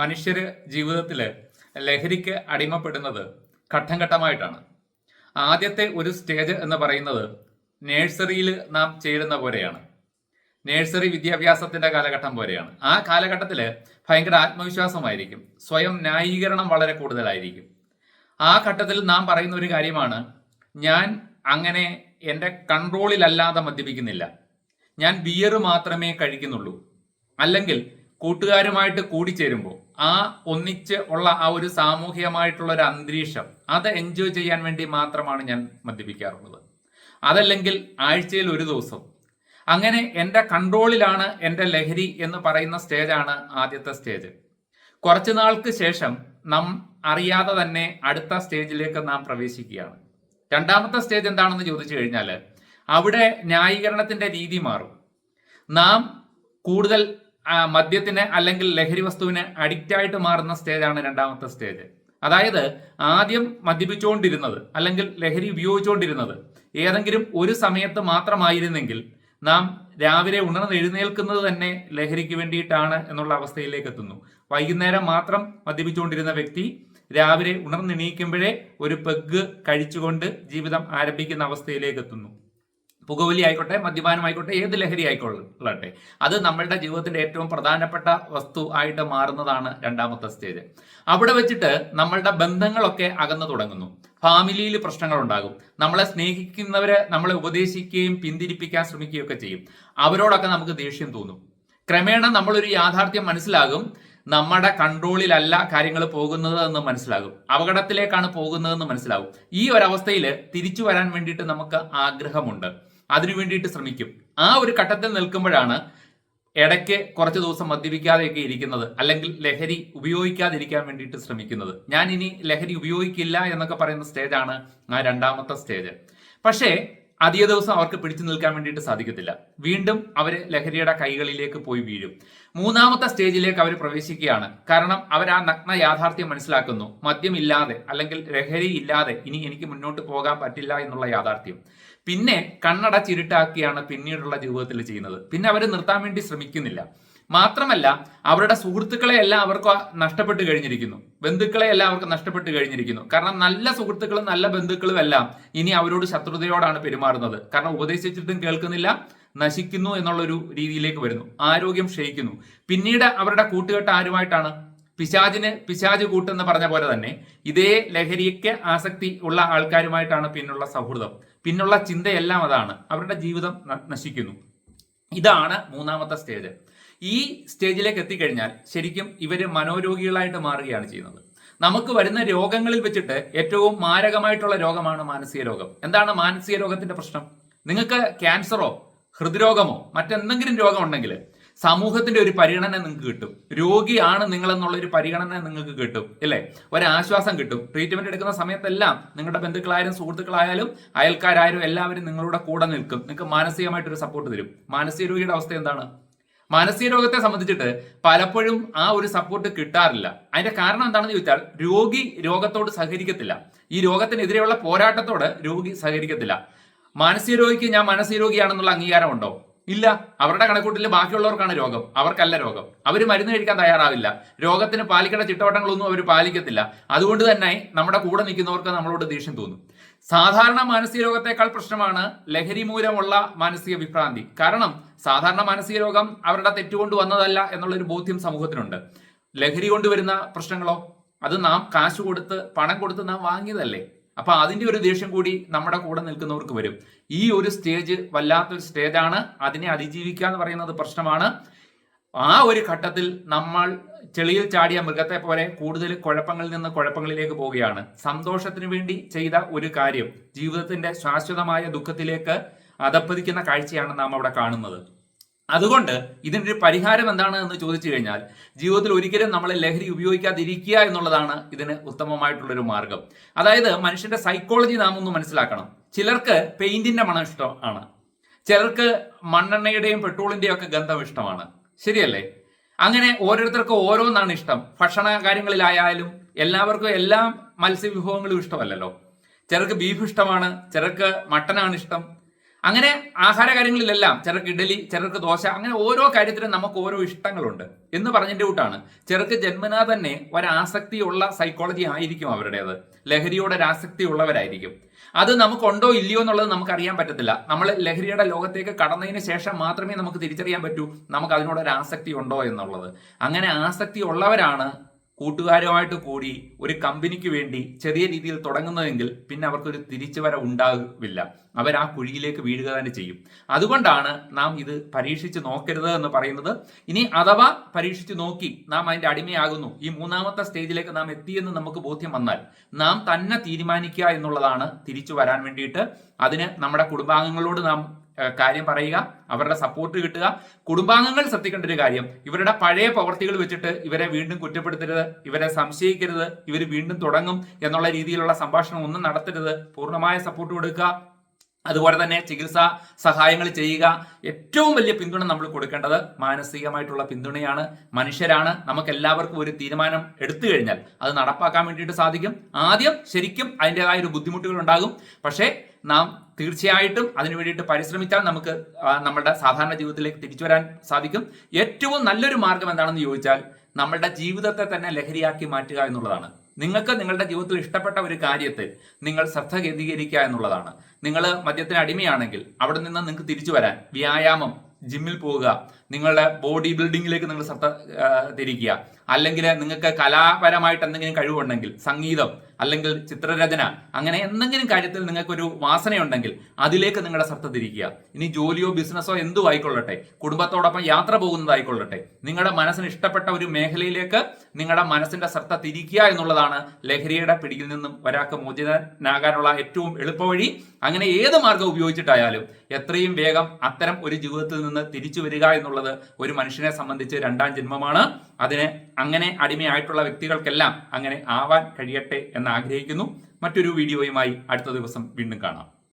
മനുഷ്യര് ജീവിതത്തിൽ ലഹരിക്ക് അടിമപ്പെടുന്നത് ഘട്ടം ഘട്ടമായിട്ടാണ് ആദ്യത്തെ ഒരു സ്റ്റേജ് എന്ന് പറയുന്നത് നേഴ്സറിയിൽ നാം ചേരുന്ന പോലെയാണ്. നേഴ്സറി വിദ്യാഭ്യാസത്തിന്റെ കാലഘട്ടം പോലെയാണ്. ആ കാലഘട്ടത്തിൽ ഭയങ്കര ആത്മവിശ്വാസമായിരിക്കും. സ്വയം ന്യായീകരണം വളരെ കൂടുതലായിരിക്കും. ആ ഘട്ടത്തിൽ നാം പറയുന്ന ഒരു കാര്യമാണ് ഞാൻ അങ്ങനെ എന്റെ കൺട്രോളിലല്ലാതെ മദ്യപിക്കുന്നില്ല. ഞാൻ ബിയർ മാത്രമേ കഴിക്കുന്നുള്ളൂ. അല്ലെങ്കിൽ കൂട്ടുകാരുമായിട്ട് കൂടിച്ചേരുമ്പോൾ ആ ഒന്നിച്ച് ഉള്ള ആ ഒരു സാമൂഹികമായിട്ടുള്ള ഒരു അന്തരീക്ഷം അത് എൻജോയ് ചെയ്യാൻ വേണ്ടി മാത്രമാണ് ഞാൻ മദ്യപിക്കാറുള്ളത്. അതല്ലെങ്കിൽ ആഴ്ചയിൽ ഒരു ദിവസം. അങ്ങനെ എന്റെ കൺട്രോളിലാണ് എന്റെ ലഹരി എന്ന് പറയുന്ന സ്റ്റേജാണ് ആദ്യത്തെ സ്റ്റേജ് കുറച്ചു നാൾക്ക് ശേഷം നാം അറിയാതെ തന്നെ അടുത്ത സ്റ്റേജിലേക്ക് നാം പ്രവേശിക്കുകയാണ്. രണ്ടാമത്തെ സ്റ്റേജ് എന്താണെന്ന് ചോദിച്ചു കഴിഞ്ഞാൽ അവിടെ ന്യായീകരണത്തിന്റെ രീതി മാറും. നാം കൂടുതൽ മദ്യത്തിന് അല്ലെങ്കിൽ ലഹരി വസ്തുവിന് അഡിക്റ്റ് ആയിട്ട് മാറുന്ന സ്റ്റേജാണ് രണ്ടാമത്തെ സ്റ്റേജ് അതായത് ആദ്യം മദ്യപിച്ചുകൊണ്ടിരുന്നത് അല്ലെങ്കിൽ ലഹരി ഉപയോഗിച്ചുകൊണ്ടിരുന്നത് ഏതെങ്കിലും ഒരു സമയത്ത് മാത്രമായിരുന്നെങ്കിൽ നാം രാവിലെ ഉണർന്ന് എഴുന്നേൽക്കുന്നത് തന്നെ ലഹരിക്ക് വേണ്ടിയിട്ടാണ് എന്നുള്ള അവസ്ഥയിലേക്ക് എത്തുന്നു. വൈകുന്നേരം മാത്രം മദ്യപിച്ചുകൊണ്ടിരുന്ന വ്യക്തി രാവിലെ ഉണർന്നെണീക്കുമ്പോഴേ ഒരു പെഗ് കഴിച്ചുകൊണ്ട് ജീവിതം ആരംഭിക്കുന്ന അവസ്ഥയിലേക്ക് എത്തുന്നു. പുകവലി ആയിക്കോട്ടെ മദ്യപാനം ആയിക്കോട്ടെ ഏത് ലഹരി ആയിക്കൊള്ളട്ടെ അത് നമ്മളുടെ ജീവിതത്തിന്റെ ഏറ്റവും പ്രധാനപ്പെട്ട വസ്തു ആയിട്ട് മാറുന്നതാണ് രണ്ടാമത്തെ സ്റ്റേജ്. അവിടെ വെച്ചിട്ട് നമ്മളുടെ ബന്ധങ്ങളൊക്കെ അകന്നു തുടങ്ങുന്നു. ഫാമിലിയിൽ പ്രശ്നങ്ങൾ ഉണ്ടാകും നമ്മളെ സ്നേഹിക്കുന്നവരെ നമ്മളെ ഉപദേശിക്കുകയും പിന്തിരിപ്പിക്കാൻ ശ്രമിക്കുകയൊക്കെ ചെയ്യും. അവരോടൊക്കെ നമുക്ക് ദേഷ്യം തോന്നും. ക്രമേണ നമ്മളൊരു യാഥാർത്ഥ്യം മനസ്സിലാകും. നമ്മുടെ കൺട്രോളിലല്ല കാര്യങ്ങൾ പോകുന്നത് എന്ന് മനസ്സിലാകും. അപകടത്തിലേക്കാണ് പോകുന്നതെന്ന് മനസ്സിലാകും. ഈ ഒരവസ്ഥയിൽ തിരിച്ചു വരാൻ വേണ്ടിയിട്ട് നമുക്ക് ആഗ്രഹമുണ്ട്. അതിനു വേണ്ടിയിട്ട് ശ്രമിക്കും. ആ ഒരു ഘട്ടത്തിൽ നിൽക്കുമ്പോഴാണ് ഇടയ്ക്ക് കുറച്ച് ദിവസം മദ്യപിക്കാതെയൊക്കെ ഇരിക്കുന്നത് അല്ലെങ്കിൽ ലഹരി ഉപയോഗിക്കാതിരിക്കാൻ വേണ്ടിയിട്ട് ശ്രമിക്കുന്നത്. ഞാൻ ഇനി ലഹരി ഉപയോഗിക്കില്ല എന്നൊക്കെ പറയുന്ന സ്റ്റേജാണ് ആ രണ്ടാമത്തെ സ്റ്റേജ് പക്ഷേ അധിക ദിവസം അവർക്ക് പിടിച്ചു നിൽക്കാൻ വേണ്ടിയിട്ട് സാധിക്കത്തില്ല. വീണ്ടും അവർ ലഹരിയുടെ കൈകളിലേക്ക് പോയി വീഴും. മൂന്നാമത്തെ സ്റ്റേജിലേക്ക് അവർ പ്രവേശിക്കുകയാണ്. കാരണം അവർ ആ നഗ്ന യാഥാർത്ഥ്യം മനസ്സിലാക്കുന്നു. മദ്യമില്ലാതെ അല്ലെങ്കിൽ ലഹരി ഇല്ലാതെ ഇനി എനിക്ക് മുന്നോട്ട് പോകാൻ പറ്റില്ല എന്നുള്ള യാഥാർത്ഥ്യം. പിന്നെ കണ്ണടച്ചിരുട്ടാക്കിയാണ് പിന്നീടുള്ള ജീവിതത്തിൽ ചെയ്യുന്നത്. പിന്നെ അവർ നിർത്താൻ വേണ്ടി ശ്രമിക്കുന്നില്ല. മാത്രമല്ല അവരുടെ സുഹൃത്തുക്കളെ എല്ലാം അവർക്ക് നഷ്ടപ്പെട്ട് കഴിഞ്ഞിരിക്കുന്നു. ബന്ധുക്കളെ എല്ലാം അവർക്ക് നഷ്ടപ്പെട്ട് കഴിഞ്ഞിരിക്കുന്നു. കാരണം നല്ല സുഹൃത്തുക്കളും നല്ല ബന്ധുക്കളും എല്ലാം ഇനി അവരോട് ശത്രുതയോടാണ് പെരുമാറുന്നത്. കാരണം ഉപദേശിച്ചിട്ടും കേൾക്കുന്നില്ല നശിക്കുന്നു എന്നുള്ളൊരു രീതിയിലേക്ക് വരുന്നു. ആരോഗ്യം ക്ഷയിക്കുന്നു. പിന്നീട് അവരുടെ കൂട്ടുകെട്ട് ആരുമായിട്ടാണ്? പിശാജിന് പിശാജ് കൂട്ടെന്ന് പറഞ്ഞ പോലെ തന്നെ ഇതേ ലഹരിക്ക് ആസക്തി ഉള്ള ആൾക്കാരുമായിട്ടാണ് പിന്നുള്ള സൗഹൃദം. പിന്നുള്ള ചിന്തയെല്ലാം അതാണ്. അവരുടെ ജീവിതം നശിക്കുന്നു. ഇതാണ് മൂന്നാമത്തെ സ്റ്റേജ്. ഈ സ്റ്റേജിലേക്ക് എത്തിക്കഴിഞ്ഞാൽ ശരിക്കും ഇവർ മനോരോഗികളായിട്ട് മാറുകയാണ് ചെയ്യുന്നത്. നമുക്ക് വരുന്ന രോഗങ്ങളിൽ വെച്ചിട്ട് ഏറ്റവും മാരകമായിട്ടുള്ള രോഗമാണ് മാനസിക രോഗം. എന്താണ് മാനസിക രോഗത്തിന്റെ പ്രശ്നം? നിങ്ങൾക്ക് ക്യാൻസറോ ഹൃദ്രോഗമോ മറ്റെന്തെങ്കിലും രോഗം ഉണ്ടെങ്കിൽ സമൂഹത്തിന്റെ ഒരു പരിഗണന നിങ്ങൾക്ക് കിട്ടും. രോഗിയാണ് നിങ്ങൾ എന്നുള്ള ഒരു പരിഗണന നിങ്ങൾക്ക് കിട്ടും ഇല്ലേ? ഒരാശ്വാസം കിട്ടും. ട്രീറ്റ്മെന്റ് എടുക്കുന്ന സമയത്തെല്ലാം നിങ്ങളുടെ ബന്ധുക്കളായാലും സുഹൃത്തുക്കളായാലും അയൽക്കാരായാലും എല്ലാവരും നിങ്ങളുടെ കൂടെ നിൽക്കും. നിങ്ങൾക്ക് മാനസികമായിട്ടൊരു സപ്പോർട്ട് തരും. മാനസിക രോഗിയുടെ അവസ്ഥ എന്താണ്? മാനസിക രോഗത്തെ സംബന്ധിച്ചിട്ട് പലപ്പോഴും ആ ഒരു സപ്പോർട്ട് കിട്ടാറില്ല. അതിന്റെ കാരണം എന്താണെന്ന് ചോദിച്ചാൽ രോഗി രോഗത്തോട് സഹകരിക്കത്തില്ല. ഈ രോഗത്തിനെതിരെയുള്ള പോരാട്ടത്തോട് രോഗി സഹകരിക്കത്തില്ല. മാനസിക രോഗിക്ക് ഞാൻ മാനസിക രോഗിയാണെന്നുള്ള അംഗീകാരം ഉണ്ടോ ഇല്ല. അവരുടെ കണക്കൂട്ടിൽ ബാക്കിയുള്ളവർക്കാണ് രോഗം. അവർക്കല്ല രോഗം. അവർ മരുന്ന് കഴിക്കാൻ തയ്യാറാവില്ല. രോഗത്തിന് പാലിക്കേണ്ട ചിട്ടവട്ടങ്ങളൊന്നും അവർ പാലിക്കത്തില്ല. അതുകൊണ്ട് തന്നെ നമ്മുടെ കൂടെ നിൽക്കുന്നവർക്ക് നമ്മളോട് ദേഷ്യം തോന്നും. സാധാരണ മാനസിക രോഗത്തെക്കാൾ പ്രശ്നമാണ് ലഹരി മൂലമുള്ള മാനസിക വിഭ്രാന്തി കാരണം സാധാരണ മാനസിക രോഗം അവരുടെ തെറ്റുകൊണ്ട് വന്നതല്ല എന്നുള്ളൊരു ബോധ്യം സമൂഹത്തിനുണ്ട്. ലഹരി കൊണ്ടുവരുന്ന പ്രശ്നങ്ങളോ അത് നാം കാശ് കൊടുത്ത് പണം കൊടുത്ത് നാം വാങ്ങിയതല്ലേ? അപ്പൊ അതിന്റെ ഒരു ദേഷ്യം കൂടി നമ്മുടെ കൂടെ നിൽക്കുന്നവർക്ക് വരും. ഈ ഒരു സ്റ്റേജ് വല്ലാത്തൊരു സ്റ്റേജാണ്. അതിനെ അതിജീവിക്കുക എന്ന് പറയുന്നത് പ്രശ്നമാണ്. ആ ഒരു ഘട്ടത്തിൽ നമ്മൾ ചെളിയിൽ ചാടിയ മൃഗത്തെ പോലെ കൂടുതൽ കുഴപ്പങ്ങളിൽ നിന്ന് കുഴപ്പങ്ങളിലേക്ക് പോവുകയാണ്. സന്തോഷത്തിന് വേണ്ടി ചെയ്ത ഒരു കാര്യം ജീവിതത്തിന്റെ ശാശ്വതമായ ദുഃഖത്തിലേക്ക് അധപ്പതിക്കുന്ന കാഴ്ചയാണ് നാം അവിടെ കാണുന്നത്. അതുകൊണ്ട് ഇതിന്റെ ഒരു പരിഹാരം എന്താണ് എന്ന് ചോദിച്ചു കഴിഞ്ഞാൽ ജീവിതത്തിൽ ഒരിക്കലും നമ്മൾ ലഹരി ഉപയോഗിക്കാതിരിക്കുക എന്നുള്ളതാണ് ഇതിന് ഉത്തമമായിട്ടുള്ളൊരു മാർഗം. അതായത് മനുഷ്യന്റെ സൈക്കോളജി നാം ഒന്ന് മനസ്സിലാക്കണം. ചിലർക്ക് പെയിന്റിന്റെ മണം ഇഷ്ടമാണ് ചിലർക്ക് മണ്ണെണ്ണയുടെയും പെട്രോളിന്റെയും ഒക്കെ ഗന്ധം ഇഷ്ടമാണ്. ശരിയല്ലേ? അങ്ങനെ ഓരോരുത്തർക്കും ഓരോന്നാണ് ഇഷ്ടം. ഭക്ഷണ കാര്യങ്ങളിലായാലും എല്ലാവർക്കും എല്ലാ മത്സ്യവിഭവങ്ങളും ഇഷ്ടമല്ലല്ലോ. ചിലർക്ക് ബീഫ് ഇഷ്ടമാണ് ചിലർക്ക് മട്ടനാണ് ഇഷ്ടം അങ്ങനെ ആഹാര കാര്യങ്ങളിലെല്ലാം ചിലർക്ക് ഇഡലി ചിലർക്ക് ദോശ അങ്ങനെ ഓരോ കാര്യത്തിലും നമുക്ക് ഓരോ ഇഷ്ടങ്ങളുണ്ട് എന്ന് പറഞ്ഞിട്ട് കൂട്ടാണ് ചിലർക്ക് ജന്മനാ തന്നെ ഒരാസക്തിയുള്ള സൈക്കോളജി ആയിരിക്കും അവരുടേത്. ലഹരിയോട് ഒരാസക്തി ഉള്ളവരായിരിക്കും അത് നമുക്കുണ്ടോ ഇല്ലയോ എന്നുള്ളത് നമുക്ക് അറിയാൻ പറ്റത്തില്ല. നമ്മൾ ലഹരിയുടെ ലോകത്തേക്ക് കടന്നതിന് ശേഷം മാത്രമേ നമുക്ക് തിരിച്ചറിയാൻ പറ്റൂ. നമുക്ക് അതിനോട് ഒരു ആസക്തി ഉണ്ടോ എന്നുള്ളത്. അങ്ങനെ ആസക്തി ഉള്ളവരാണ് കൂട്ടുകാരുമായിട്ട് കൂടി ഒരു കമ്പനിക്ക് വേണ്ടി ചെറിയ രീതിയിൽ തുടങ്ങുന്നതെങ്കിൽ പിന്നെ അവർക്കൊരു തിരിച്ചുവര ഉണ്ടാകില്ല അവർ ആ കുഴിയിലേക്ക് വീഴുക തന്നെ ചെയ്യും. അതുകൊണ്ടാണ് നാം ഇത് പരീക്ഷിച്ച് നോക്കരുത് എന്ന് പറയുന്നത്. ഇനി അഥവാ പരീക്ഷിച്ച് നോക്കി നാം അതിന്റെ അടിമയാകുന്നു. ഈ മൂന്നാമത്തെ സ്റ്റേജിലേക്ക് നാം എത്തിയെന്ന് നമുക്ക് ബോധ്യം വന്നാൽ നാം തന്നെ തീരുമാനിക്കുക എന്നുള്ളതാണ് തിരിച്ചു വരാൻ വേണ്ടിയിട്ട്. അതിന് നമ്മുടെ കുടുംബാംഗങ്ങളോട് നാം കാര്യം പറയുക അവരുടെ സപ്പോർട്ട് കിട്ടുക. കുടുംബാംഗങ്ങൾ ശ്രദ്ധിക്കേണ്ട ഒരു കാര്യം ഇവരുടെ പഴയ പ്രവർത്തികൾ വെച്ചിട്ട് ഇവരെ വീണ്ടും കുറ്റപ്പെടുത്തരുത് ഇവരെ സംശയിക്കരുത് ഇവർ വീണ്ടും തുടങ്ങും എന്നുള്ള രീതിയിലുള്ള സംഭാഷണം ഒന്നും നടത്തരുത്. പൂർണമായ സപ്പോർട്ട് കൊടുക്കുക. അതുപോലെ തന്നെ ചികിത്സാ സഹായങ്ങൾ ചെയ്യുക. ഏറ്റവും വലിയ പിന്തുണ നമ്മൾ കൊടുക്കേണ്ടത് മാനസികമായിട്ടുള്ള പിന്തുണയാണ്. മനുഷ്യരാണ്. നമുക്ക് എല്ലാവർക്കും ഒരു തീരുമാനം എടുത്തു കഴിഞ്ഞാൽ അത് നടപ്പാക്കാൻ വേണ്ടിയിട്ട് സാധിക്കും. ആദ്യം ശരിക്കും അതിന്റെതായ ഒരു ബുദ്ധിമുട്ടുകൾ ഉണ്ടാകും. പക്ഷേ നാം തീർച്ചയായിട്ടും അതിനു വേണ്ടിയിട്ട് പരിശ്രമിച്ചാൽ നമുക്ക് നമ്മുടെ സാധാരണ ജീവിതത്തിലേക്ക് തിരിച്ചു വരാൻ സാധിക്കും. ഏറ്റവും നല്ലൊരു മാർഗം എന്താണെന്ന് ചോദിച്ചാൽ നമ്മളുടെ ജീവിതത്തെ തന്നെ ലഹരിയാക്കി മാറ്റുക എന്നുള്ളതാണ്. നിങ്ങൾക്ക് നിങ്ങളുടെ ജീവിതത്തിൽ ഇഷ്ടപ്പെട്ട ഒരു കാര്യത്തെ നിങ്ങൾ ശ്രദ്ധ കേന്ദ്രീകരിക്കുക എന്നുള്ളതാണ്. നിങ്ങൾ മദ്യത്തിന് അടിമയാണെങ്കിൽ അവിടെ നിന്ന് നിങ്ങൾക്ക് തിരിച്ചു വരാൻ വ്യായാമം ജിമ്മിൽ പോവുക നിങ്ങളുടെ ബോഡി ബിൽഡിങ്ങിലേക്ക് നിങ്ങൾ ശ്രദ്ധ തിരിക്കുക. അല്ലെങ്കിൽ നിങ്ങൾക്ക് കലാപരമായിട്ട് എന്തെങ്കിലും കഴിവുണ്ടെങ്കിൽ സംഗീതം അല്ലെങ്കിൽ ചിത്രരചന അങ്ങനെ എന്തെങ്കിലും കാര്യത്തിൽ നിങ്ങൾക്കൊരു വാസനയുണ്ടെങ്കിൽ അതിലേക്ക് നിങ്ങളുടെ ശ്രദ്ധ തിരിക്കുക. ഇനി ജോലിയോ ബിസിനസ്സോ എന്തു ആയിക്കൊള്ളട്ടെ. കുടുംബത്തോടൊപ്പം യാത്ര പോകുന്നതായിക്കൊള്ളട്ടെ. നിങ്ങളുടെ മനസ്സിന് ഇഷ്ടപ്പെട്ട ഒരു മേഖലയിലേക്ക് നിങ്ങളുടെ മനസ്സിന്റെ ശ്രദ്ധ തിരിക്കുക എന്നുള്ളതാണ് ലഹരിയുടെ പിടിയിൽ നിന്നും ഒരാൾക്ക് മോചിതനാകാനുള്ള ഏറ്റവും എളുപ്പവഴി അങ്ങനെ ഏത് മാർഗം ഉപയോഗിച്ചിട്ടായാലും എത്രയും വേഗം അത്തരം ഒരു ജീവിതത്തിൽ നിന്ന് തിരിച്ചു വരിക എന്നുള്ളത് ഒരു മനുഷ്യനെ സംബന്ധിച്ച് രണ്ടാം ജന്മമാണ്. അതിന് അങ്ങനെ അടിമയായിട്ടുള്ള വ്യക്തികൾക്കെല്ലാം അങ്ങനെ ആവാൻ കഴിയട്ടെ എന്ന് ആഗ്രഹിക്കുന്നു. മറ്റൊരു വീഡിയോയുമായി അടുത്ത ദിവസം വീണ്ടും കാണാം.